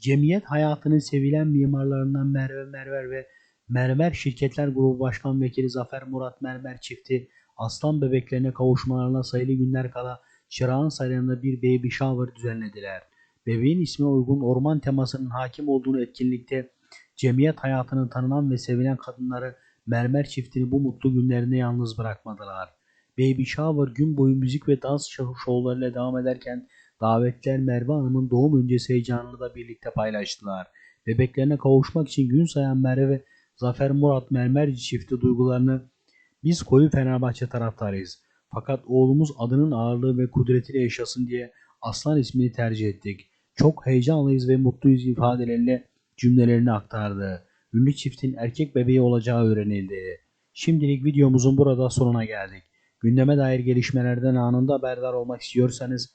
Cemiyet hayatının sevilen mimarlarından Merve Merver ve Mermer Şirketler Grubu Başkan Vekili Zafer Murat Mermer çifti aslan bebeklerine kavuşmalarına sayılı günler kala Çırağan Sarayı'nda bir baby shower düzenlediler. Bebeğin ismine uygun orman temasının hakim olduğunu etkinlikte cemiyet hayatının tanınan ve sevilen kadınları Mermer çiftini bu mutlu günlerinde yalnız bırakmadılar. Baby Shower gün boyu müzik ve dans şov- şovlarıyla devam ederken davetliler Merve Hanım'ın doğum öncesi heyecanını da birlikte paylaştılar. Bebeklerine kavuşmak için gün sayan Merve ve Zafer Murat Mermerci çifti duygularını biz koyu Fenerbahçe taraftarıyız. Fakat oğlumuz adının ağırlığı ve kudretiyle yaşasın diye Aslan ismini tercih ettik. Çok heyecanlıyız ve mutluyuz ifadeleriyle cümlelerini aktardı. Ünlü çiftin erkek bebeği olacağı öğrenildi. Şimdilik videomuzun burada sonuna geldik. Gündeme dair gelişmelerden anında haberdar olmak istiyorsanız